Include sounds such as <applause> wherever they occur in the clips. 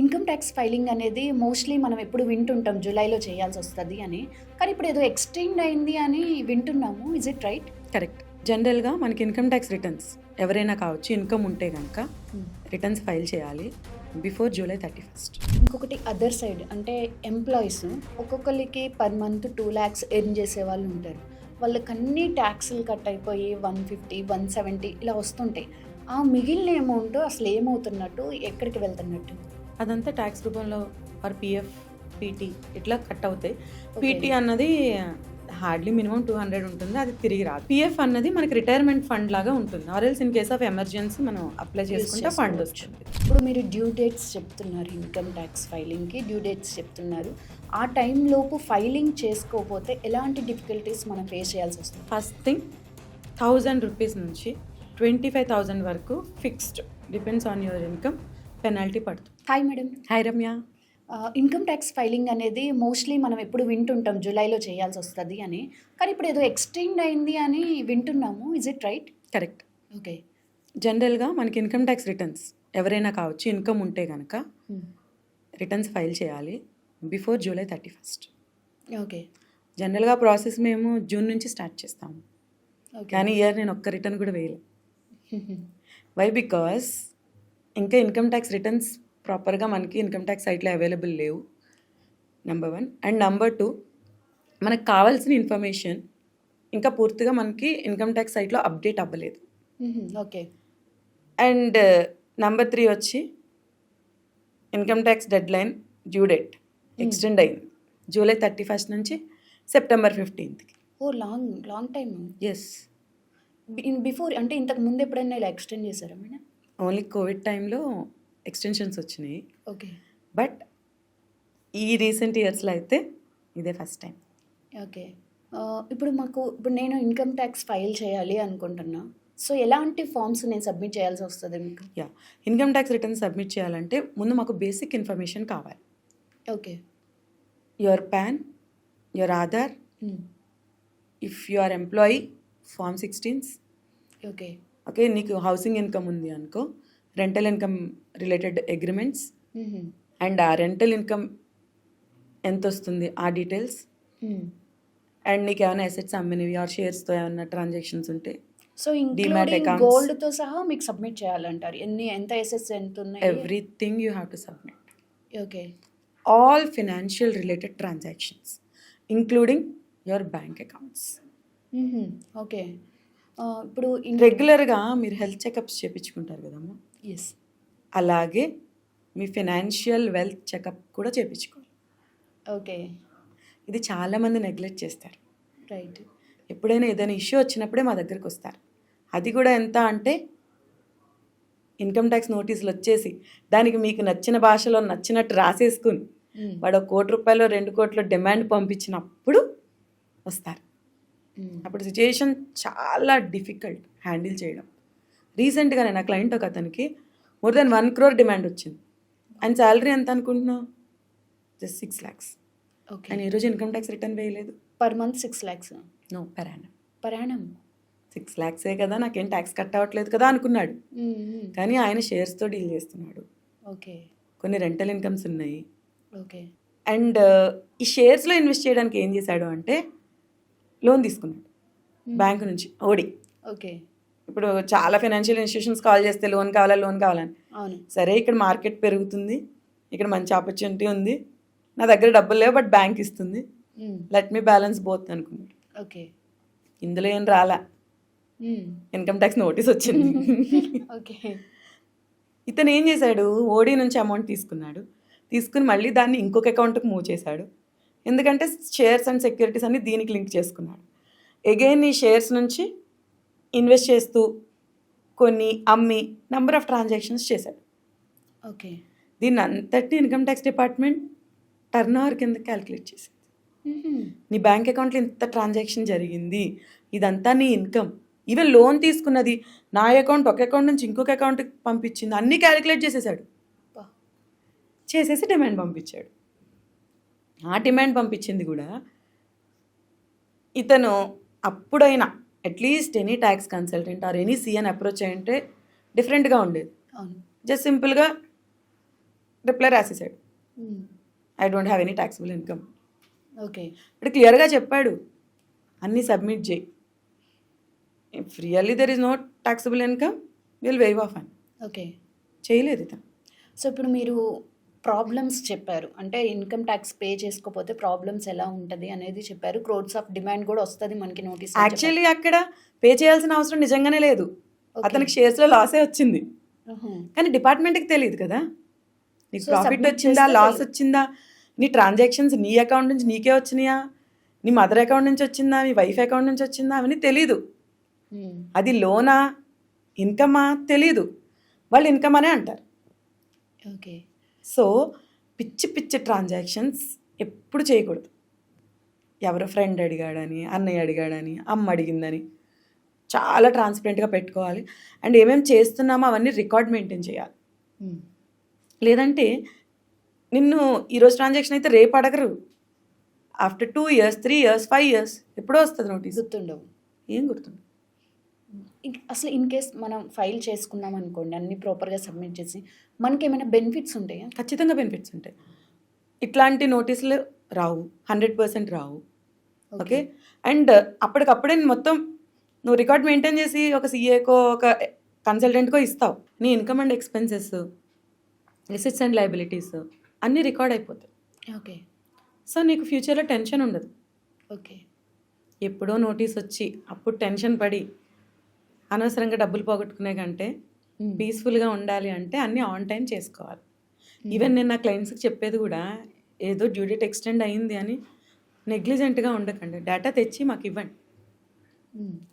Income tax filing అనేది mostly మనం ఎప్పుడు వింటుంటాం జూలైలో చేయాల్సి వస్తుంది అని. కానీ ఇప్పుడు ఏదో ఎక్స్టెండ్ అయింది అని వింటున్నాము. ఇజ్ ఇట్ రైట్ కరెక్ట్ జనరల్గా మనకి ఇన్కమ్ ట్యాక్స్ రిటర్న్స్ ఎవరైనా కావచ్చు ఇన్కమ్ ఉంటే కనుక రిటర్న్స్ ఫైల్ చేయాలి బిఫోర్ జూలై థర్టీ ఫస్ట్. ఇంకొకటి అదర్ సైడ్ అంటే ఎంప్లాయీస్ ఒక్కొక్కరికి per month two lakhs earn చేసే వాళ్ళు ఉంటారు. వాళ్ళకి అన్ని ట్యాక్స్లు కట్ అయిపోయి వన్ ఫిఫ్టీ వన్ సెవెంటీ ఇలా వస్తుంటాయి. ఆ మిగిలిన అమౌంట్ అసలు ఏమవుతున్నట్టు ఎక్కడికి వెళ్తున్నట్టు? అదంతా ట్యాక్స్ రూపంలో ఆర్ పిఎఫ్ పీటీ ఇట్లా కట్ అవుతాయి. పీటీ అన్నది హార్డ్లీ మినిమం టూ హండ్రెడ్ ఉంటుంది అది తిరిగి రాదు. పిఎఫ్ అన్నది మనకి రిటైర్మెంట్ ఫండ్ లాగా ఉంటుంది. Or else in case of emergency మనం అప్లై చేసుకుంటే ఫండ్. వస్తుంది. ఇప్పుడు మీరు డ్యూ డేట్స్ చెప్తున్నారు ఇన్కమ్ ట్యాక్స్ ఫైలింగ్కి డ్యూ డేట్స్ చెప్తున్నారు. ఆ టైం లోపు ఫైలింగ్ చేసుకోకపోతే ఎలాంటి డిఫికల్టీస్ మనం ఫేస్ చేయాల్సి వస్తుంది? ఫస్ట్ థింగ్ థౌజండ్ రూపీస్ నుంచి ట్వంటీ ఫైవ్ థౌజండ్ వరకు fixed depends on your income penalty పడుతుంది. Hi madam hi Ramya income tax filing అనేది మోస్ట్లీ మనం ఎప్పుడు వింటుంటాం జూలైలో చేయాల్సి వస్తుంది అని. కానీ ఇప్పుడు ఏదో ఎక్స్టెండ్ అయింది అని వింటున్నాము. Is it right correct okay జనరల్గా మనకి ఇన్కమ్ ట్యాక్స్ రిటర్న్స్ ఎవరైనా కావచ్చు ఇన్కమ్ ఉంటే కనుక రిటర్న్స్ ఫైల్ చేయాలి before July thirty first okay జనరల్గా ప్రాసెస్ మేము జూన్ నుంచి స్టార్ట్ చేస్తాము. ఓకే కానీ ఇయర్ నేను ఒక్క రిటర్న్ కూడా వేయలే. <laughs> వై బికాస్ ఇంకా ఇన్కమ్ ట్యాక్స్ రిటర్న్స్ ప్రాపర్గా మనకి ఇన్కమ్ ట్యాక్స్ సైట్లో అవైలబుల్ లేవు number one and number two మనకు కావాల్సిన ఇన్ఫర్మేషన్ ఇంకా పూర్తిగా మనకి ఇన్కమ్ ట్యాక్స్ సైట్లో అప్డేట్ అవ్వలేదు. ఓకే అండ్ నెంబర్ త్రీ వచ్చి income tax deadline due date extend అయింది. జూలై థర్టీ ఫస్ట్ నుంచి సెప్టెంబర్ ఫిఫ్టీన్త్కి ఓ long long time yes before అంటే ఇంతకు ముందు ఎప్పుడైనా ఇలా ఎక్స్టెండ్ చేశారా మేడం? ఓన్లీ కోవిడ్ టైంలో ఎక్స్టెన్షన్స్ వచ్చినాయి. ఓకే. బట్ ఈ రీసెంట్ ఇయర్స్లో అయితే ఇదే ఫస్ట్ టైం. ఓకే. ఇప్పుడు మాకు ఇప్పుడు నేను ఇన్కమ్ ట్యాక్స్ ఫైల్ చేయాలి అనుకుంటున్నా. సో ఎలాంటి ఫామ్స్ నేను సబ్మిట్ చేయాల్సి వస్తుంది మీకు? Yeah. Income tax return submit చేయాలంటే ముందు మాకు బేసిక్ ఇన్ఫర్మేషన్ కావాలి. Okay. Your PAN your Aadhaar if you are employee form sixteens. Okay. Okay నీకు హౌసింగ్ ఇన్కమ్ ఉంది అనుకో rental income related agreements and ఆ రెంటల్ ఇన్కమ్ ఎంత వస్తుంది ఆ డీటెయిల్స్ అండ్ నీకు ఏమైనా అసెట్స్ అమ్మినవి ఆర్ షేర్స్తో ఏమైనా ట్రాన్సాక్షన్స్ ఉంటే సో ఇంక్లూడింగ్ accounts. గోల్డ్తో సహా మీకు సబ్మిట్ చేయాలంటారు. ఎన్ని ఎంత ఎసెస్ ఎంత ఉన్నాయి everything you have to submit okay all financial related transactions, including your bank accounts. Okay ఇప్పుడు రెగ్యులర్గా మీరు హెల్త్ చెకప్స్ చేయించుకుంటారు కదమ్మా. ఎస్ అలాగే మీ ఫినాన్షియల్ వెల్త్ చెకప్ కూడా చేయించుకోవాలి ఓకే ఇది చాలామంది నెగ్లెక్ట్ చేస్తారు. రైట్ ఎప్పుడైనా ఏదైనా ఇష్యూ వచ్చినప్పుడే మా దగ్గరికి వస్తారు. అది కూడా ఎంత అంటే ఇన్కమ్ ట్యాక్స్ నోటీసులు వచ్చేసి దానికి మీకు నచ్చిన భాషలో నచ్చినట్టు రాసేసుకుని వాడు ఒక కోటి రూపాయలు రెండు కోట్ల డిమాండ్ పంపించినప్పుడు వస్తారు. అప్పుడు సిచ్యుయేషన్ చాలా డిఫికల్ట్ హ్యాండిల్ చేయడం. రీసెంట్గా నేను నా క్లయింట్ ఒక అతనికి more than one crore demand వచ్చింది. ఆయన శాలరీ ఎంత అనుకుంటున్నావు? జస్ట్ సిక్స్ ల్యాక్స్ ఓకే ఆయన ఈరోజు ఇన్కమ్ ట్యాక్స్ రిటర్న్ వేయలేదు. Per month six lakhs no per annum per annum six ల్యాక్సే కదా నాకేం ట్యాక్స్ కట్ అవ్వట్లేదు కదా అనుకున్నాడు. కానీ ఆయన షేర్స్తో డీల్ చేస్తున్నాడు. ఓకే కొన్ని రెంటల్ ఇన్కమ్స్ ఉన్నాయి. ఓకే అండ్ ఈ షేర్స్లో ఇన్వెస్ట్ చేయడానికి ఏం చేశాడు అంటే లోన్ తీసుకున్నాడు. బ్యాంక్ నుంచి ఓడి ఓకే ఇప్పుడు చాలా ఫైనాన్షియల్ ఇన్స్టిట్యూషన్స్ కాల్ చేస్తే లోన్ కావాలా లోన్ కావాలని సరే ఇక్కడ మార్కెట్ పెరుగుతుంది. ఇక్కడ మంచి ఆపర్చునిటీ ఉంది. నా దగ్గర డబ్బులు లేవు బట్ బ్యాంక్ ఇస్తుంది. లెట్ మీ బ్యాలెన్స్ బోత్ అనుకున్నాడు ఓకే. ఇందులో ఏం రాలా? ఇన్కమ్ ట్యాక్స్ నోటీస్ వచ్చింది. <laughs> ఓకే. ఇతను ఏం చేశాడు? ఓడి నుంచి అమౌంట్ తీసుకున్నాడు. తీసుకుని మళ్ళీ దాన్ని ఇంకొక అకౌంట్కి మూవ్ చేశాడు. ఎందుకంటే షేర్స్ అండ్ సెక్యూరిటీస్ అన్ని దీనికి లింక్ చేసుకున్నాడు. ఎగైన్ ఈ షేర్స్ నుంచి ఇన్వెస్ట్ చేస్తూ కొన్ని అమ్మి నెంబర్ ఆఫ్ ట్రాన్సాక్షన్స్ చేశాడు. ఓకే. దీన్ని అంతటి income tax department turnover కింద క్యాలిక్యులేట్ చేసింది. నీ బ్యాంక్ అకౌంట్లో ఇంత ట్రాన్సాక్షన్ జరిగింది ఇదంతా నీ ఇన్కమ్. ఈవెన్ లోన్ తీసుకున్నది నా అకౌంట్ ఒక అకౌంట్ నుంచి ఇంకొక అకౌంట్కి పంపించింది అన్నీ క్యాలిక్యులేట్ చేసేసాడు. చేసేసి డిమాండ్ పంపించాడు. ఆ డిమాండ్ పంపించింది కూడా ఇతను అప్పుడైనా at least any tax consultant or any CA approach అయ్యంటే డిఫరెంట్గా ఉండేది. జస్ట్ సింపుల్గా reply రాసేసాడు I don't have any taxable income okay ఇక్కడ క్లియర్గా చెప్పాడు. అన్నీ సబ్మిట్ చేయి. If really there is no taxable income will waive off అని. ఓకే చేయలేదు ఇతను. సో ఇప్పుడు మీరు ప్రాబ్లమ్స్ చెప్పారు. అంటే ఇన్కమ్ ట్యాక్స్ పే చేసుకోకపోతే ప్రాబ్లమ్స్ ఎలా ఉంటుంది అనేది చెప్పారు. క్రోడ్స్ ఆఫ్ డిమాండ్ కూడా వస్తుంది మనకి నోటీస్ యాక్చువల్లీ అక్కడ పే చేయాల్సిన అవసరం నిజంగానే లేదు. అతనికి షేర్స్లో లాసే వచ్చింది. కానీ డిపార్ట్మెంట్కి తెలియదు కదా. నీకు ప్రాఫిట్ వచ్చిందా లాస్. వచ్చిందా? నీ ట్రాన్సాక్షన్స్ నీ అకౌంట్ నుంచి నీకే వచ్చినాయా? నీ మదర్ అకౌంట్ నుంచి వచ్చిందా? మీ వైఫ్ అకౌంట్ నుంచి వచ్చిందా? అవన్నీ తెలీదు. అది లోనా? ఇన్కమా తెలీదు. వాళ్ళు ఇన్కమ్ అనే అంటారు. ఓకే సో పిచ్చి పిచ్చి ట్రాన్సాక్షన్స్ ఎప్పుడు చేయకూడదు. ఎవరో ఫ్రెండ్ అడిగాడని అన్నయ్య అడిగాడని అమ్మ అడిగిందని చాలా ట్రాన్స్పరెంట్గా పెట్టుకోవాలి. అండ్ ఏమేమి చేస్తున్నామో అవన్నీ రికార్డ్ మెయింటైన్ చేయాలి. లేదంటే నిన్ను ఈరోజు ట్రాన్సాక్షన్ అయితే రేపు అడగరు. After two years three years five years ఎప్పుడో వస్తుంది నోటీస్. గుర్తుండవు. ఏం గుర్తుంది ఇన్- అసలు ఇన్ కేస్ మనం ఫైల్ చేసుకున్నాం అనుకోండి అన్ని ప్రాపర్గా సబ్మిట్ చేసి మనకి ఏమైనా బెనిఫిట్స్ ఉంటాయా? ఖచ్చితంగా బెనిఫిట్స్ ఉంటాయి. ఇట్లాంటి నోటీసులు రావు హండ్రెడ్ పర్సెంట్ రావు. ఓకే అండ్ అప్పటికప్పుడే మొత్తం నువ్వు రికార్డ్ మెయింటైన్ చేసి ఒక సీఏకో ఒక కన్సల్టెంట్కో ఇస్తావు. నీ income and expenses assets and liabilities అన్నీ రికార్డ్ అయిపోతాయి. ఓకే సో నీకు ఫ్యూచర్లో టెన్షన్ ఉండదు. ఓకే ఎప్పుడో నోటీస్ వచ్చి అప్పుడు టెన్షన్ పడి అనవసరంగా డబ్బులు పోగొట్టుకునే కంటే పీస్ఫుల్గా ఉండాలి అంటే అన్నీ ఆన్ టైం చేసుకోవాలి. ఈవెన్ నేను నా క్లయింట్స్కి చెప్పేది కూడా ఏదో డ్యూ డేట్ ఎక్స్టెండ్ అయింది అని నెగ్లిజెంట్గా ఉండకండి. డేటా తెచ్చి మాకు ఇవ్వండి.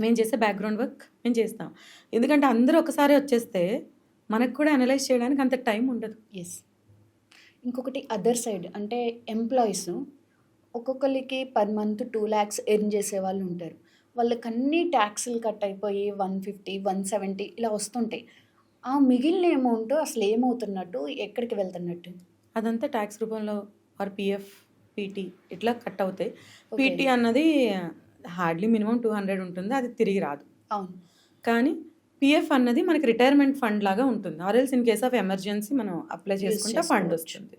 మేము. చేసే బ్యాక్గ్రౌండ్ వర్క్ మేము చేస్తాం. ఎందుకంటే అందరూ ఒకసారి వచ్చేస్తే మనకు కూడా అనలైజ్ చేయడానికి అంత టైం ఉండదు. ఎస్ ఇంకొకటి అదర్ సైడ్ అంటే ఎంప్లాయీస్ ఒక్కొక్కరికి per month two lakhs earn చేసే వాళ్ళు ఉంటారు. వాళ్ళకి అన్ని ట్యాక్స్లు కట్ అయిపోయి వన్ ఫిఫ్టీ వన్ సెవెంటీ ఇలా వస్తుంటాయి ఆ మిగిలిన అమౌంట్ అసలు ఏమవుతున్నట్టు ఎక్కడికి వెళ్తున్నట్టు? అదంతా ట్యాక్స్ రూపంలో ఆర్ పిఎఫ్ పీటీ ఇట్లా కట్ అవుతాయి. పీటీ అన్నది హార్డ్లీ మినిమం టూ హండ్రెడ్ ఉంటుంది అది తిరిగి రాదు. అవును. కానీ పిఎఫ్ అన్నది మనకి రిటైర్మెంట్ ఫండ్ లాగా ఉంటుంది. ఆర్ఎల్స్ ఇన్ కేస్ ఆఫ్ ఎమర్జెన్సీ మనం అప్లై చేసుకుంటే ఫండ్. వస్తుంది.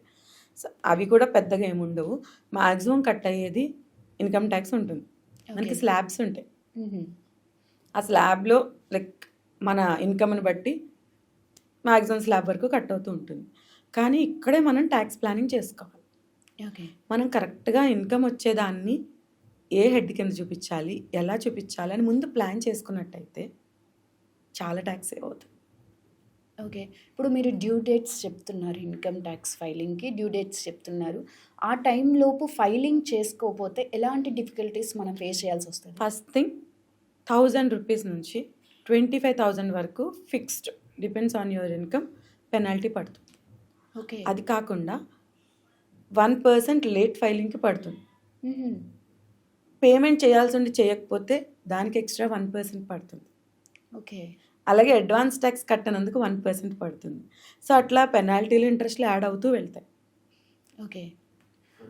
సో అవి కూడా పెద్దగా ఏముండవు. మ్యాక్సిమం కట్ అయ్యేది ఇన్కమ్ ట్యాక్స్ ఉంటుంది. మనకి. స్లాబ్స్ ఉంటాయి. ఆ స్లాబ్లో లైక్ మన ఇన్కమ్ని బట్టి మ్యాక్సిమం స్లాబ్ వరకు కట్ అవుతూ ఉంటుంది. కానీ ఇక్కడే మనం ట్యాక్స్ ప్లానింగ్ చేసుకోవాలి. మనం కరెక్ట్గా ఇన్కమ్ వచ్చేదాన్ని ఏ హెడ్ కింద చూపించాలి ఎలా చూపించాలి అని ముందు ప్లాన్ చేసుకున్నట్టయితే చాలా ట్యాక్స్ సేవ్ అవుతుంది. ఓకే. ఇప్పుడు మీరు డ్యూ డేట్స్ చెప్తున్నారు ఇన్కమ్ ట్యాక్స్ ఫైలింగ్కి డ్యూ డేట్స్ చెప్తున్నారు. ఆ టైం లోపు ఫైలింగ్ చేసుకోకపోతే ఎలాంటి డిఫికల్టీస్ మనం ఫేస్ చేయాల్సి వస్తుంది? ఫస్ట్ థింగ్ థౌజండ్ రూపీస్ నుంచి ట్వంటీ ఫైవ్ థౌజండ్ వరకు fixed depends on your income penalty పడుతుంది. ఓకే. అది కాకుండా వన్ పర్సెంట్ లేట్ ఫైలింగ్కి పడుతుంది. పేమెంట్ చేయాల్సి ఉండి చేయకపోతే దానికి ఎక్స్ట్రా వన్ పర్సెంట్ పడుతుంది. ఓకే. అలాగే అడ్వాన్స్ ట్యాక్స్ కట్టనందుకు వన్ పర్సెంట్ పడుతుంది. సో అట్లా పెనాల్టీలు ఇంట్రెస్ట్లు యాడ్ అవుతూ వెళ్తాయి. Okay.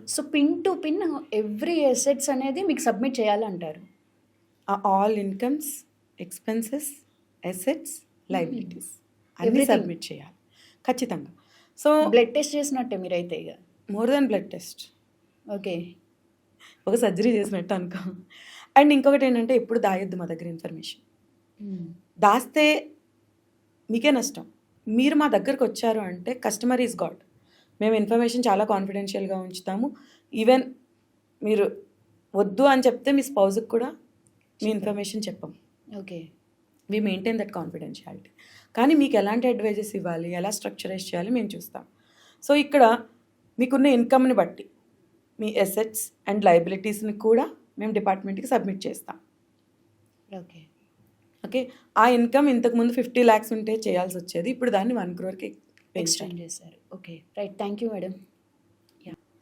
So pin to pin every assets అనేది మీకు సబ్మిట్ చేయాలంటారు? All incomes expenses assets liabilities అన్నీ Everything. సబ్మిట్ చేయాలి. ఖచ్చితంగా. సో బ్లడ్ టెస్ట్ చేసినట్టే మీరైతే ఇక more than blood test. Okay. ఒక సర్జరీ చేసినట్టు అనుకో. అండ్ ఇంకొకటి ఏంటంటే ఎప్పుడు దాయొద్దు మా దగ్గర ఇన్ఫర్మేషన్. దాస్తే మీకే నష్టం. మీరు మా దగ్గరకు వచ్చారు అంటే కస్టమర్ ఈజ్ గాడ్ మేము ఇన్ఫర్మేషన్ చాలా కాన్ఫిడెన్షియల్గా ఉంచుతాము. ఈవెన్ మీరు వద్దు అని చెప్తే మీ స్పౌజ్కి కూడా మీ ఇన్ఫర్మేషన్ చెప్పం. Okay. We maintain that confidentiality కానీ మీకు ఎలాంటి అడ్వైజెస్ ఇవ్వాలి? ఎలా స్ట్రక్చరైజ్ చేయాలి? మేము చూస్తాం. సో ఇక్కడ మీకున్న ఇన్కమ్ని బట్టి మీ ఎసెట్స్ అండ్ లైబిలిటీస్ని కూడా మేము డిపార్ట్మెంట్కి సబ్మిట్ చేస్తాం. ఓకే. ఓకే? ఆ ఇన్కమ్ ఇంతకుముందు ఫిఫ్టీ ల్యాక్స్ ఉంటే చేయాల్సి వచ్చేది. ఇప్పుడు దాన్ని వన్ క్రోర్కి ఎక్స్టెండ్ చేశారు. Okay. Right. Thank you madam.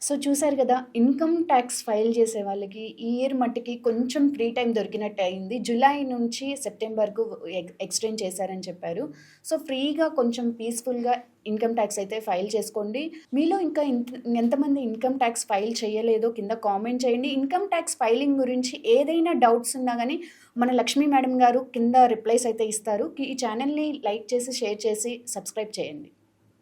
So చూసారు కదా ఇన్కమ్ ట్యాక్స్ ఫైల్ చేసే వాళ్ళకి ఈ ఇయర్ మట్టికి కొంచెం ఫ్రీ టైం దొరికినట్టు అయింది. జూలై నుంచి సెప్టెంబర్కు ఎక్స్టెండ్ చేశారని చెప్పారు. సో ఫ్రీగా కొంచెం పీస్ఫుల్గా ఇన్కమ్ ట్యాక్స్ అయితే ఫైల్ చేసుకోండి. మీలో ఇంకా ఇంత- ఎంతమంది ఇన్కమ్ ట్యాక్స్ ఫైల్ చేయలేదో కింద కామెంట్ చేయండి. ఇన్కమ్ ట్యాక్స్ ఫైలింగ్ గురించి ఏదైనా డౌట్స్ ఉన్నా కానీ మన లక్ష్మీ మేడం గారు కింద రిప్లైస్ అయితే ఇస్తారు. ఈ ఛానల్ని లైక్ చేసి షేర్ చేసి సబ్స్క్రైబ్ చేయండి.